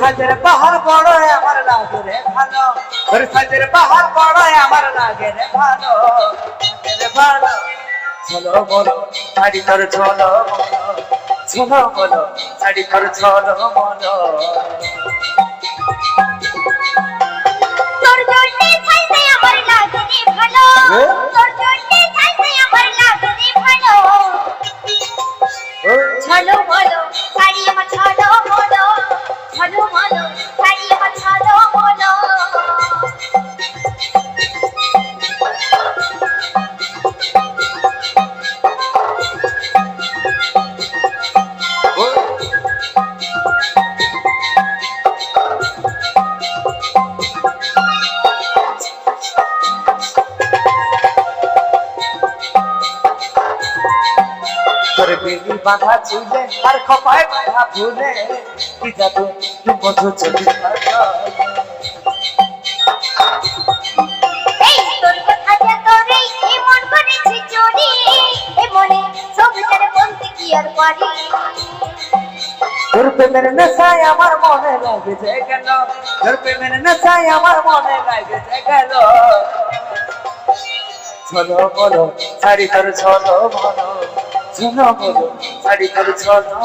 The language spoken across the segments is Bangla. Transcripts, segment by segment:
সাজের বাহার বড়, আমার লাগে রে ভালো। তোর সাজের বাহার বড়, আমার লাগে রে ভালো। রে ভালো চলো বলো শাড়ি তোর চলো বলো। চলো বলো শাড়ি পর চলো বলো তোর জন্যে ছাইতে আমার লাগে ভালো। তোর বেলি বাঁধা চুলে আর খপায় বাঁধা ফুলে কি যাব কি মধু চলি এই তোর কথা যে তোরে এমন করেছে চোরি। এ মনে সবুজের বলতে কি আর পারি? তোর প্রেমের নেশায় আমার মনে লাগে যে গেল। তোর প্রেমের নেশায় আমার মনে লাগে যে গেল। চলো বলো শাড়ি তোর চলো বলো বলো শাড়ি তোর চলো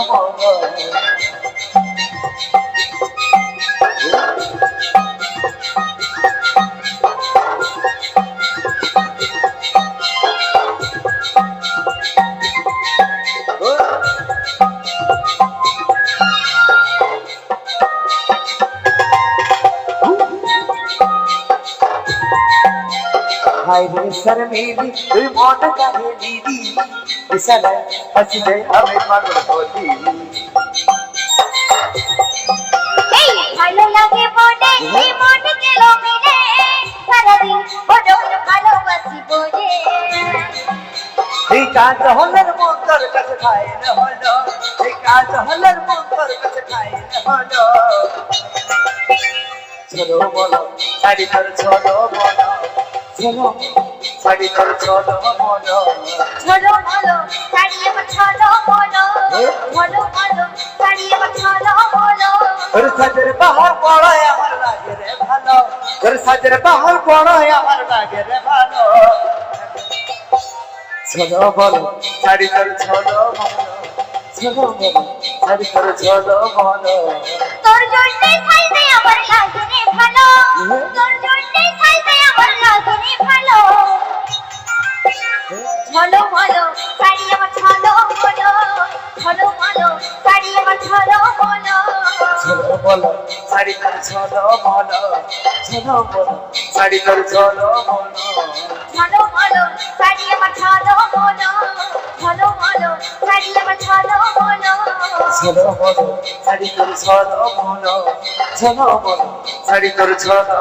রে সর মেরি তুই মন কাহে দিদি বিশাল হাসিলে আমি পাগল বলি এই ভালো লাগে মনে এই মন গেল মেরে সারাদিন বড় ভালোবাসি বলে এই কাজ হলের মন তোর কাছে খাই না হলো এই কাজ হলের মন তোর কাছে খাই না হলো। চলো বলো শাড়ি তোর চলো বলো। চলো শাড়ি তোর চলো বলো ছলো বলো শাড়ি আমার ছলো বলো বলো বলো শাড়ি আমার ছলো বলো তোর সাজের বাহার পড়ায় আমার লাগে রে ভালো। তোর সাজের বাহার পড়ায় আমার লাগে রে ভালো। চলো বলো শাড়ি তোর চলো বলো চলো বলো শাড়ি তোর চলো বলো তোর জন্যে ছাইতে আমার লাগে রে ভালো তোর জন্যে ঝলো মল ঝলো মল শাড়ি তোর ঝলো মল ঝলো মল শাড়ি আমার ঝলো মল ঝলো মল শাড়ি আমার ঝলো মল ঝলো মল তোর ঝলো